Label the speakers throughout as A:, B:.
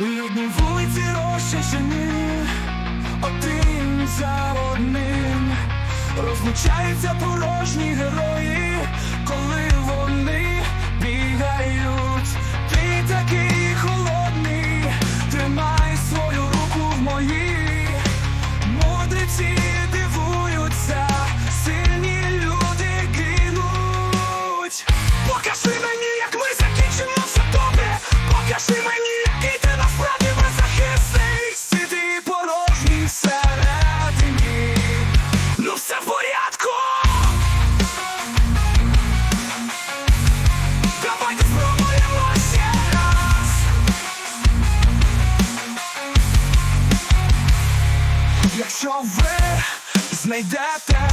A: Людні вулиці розчищені один за одним, розлучаються порожні герої, коли Якщо ви знайдете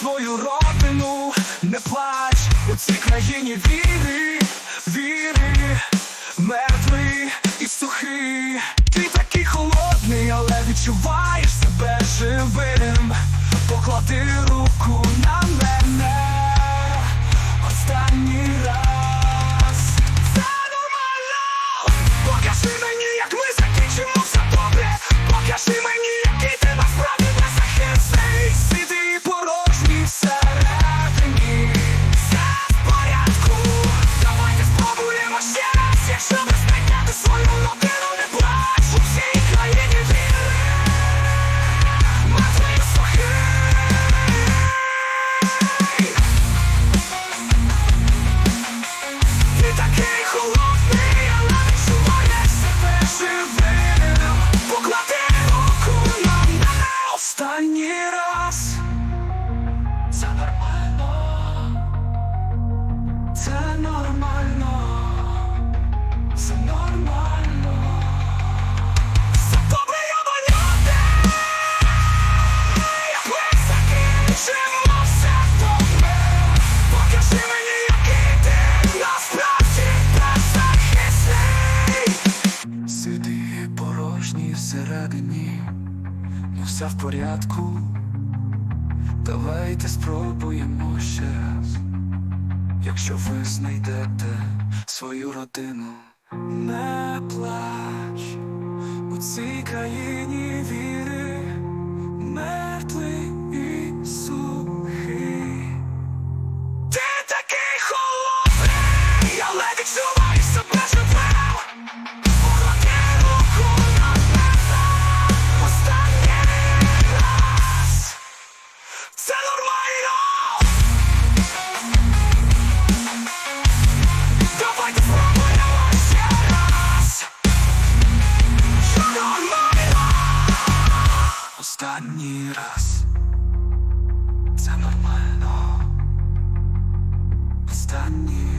A: свою родину, не плач у цій країні віри. все в порядку. Давайте спробуємо ще раз, якщо ви знайдете свою родину. Не плач у цій країні віри мертвий. ¡Se durmieron! Останній раз це нормально. Останній.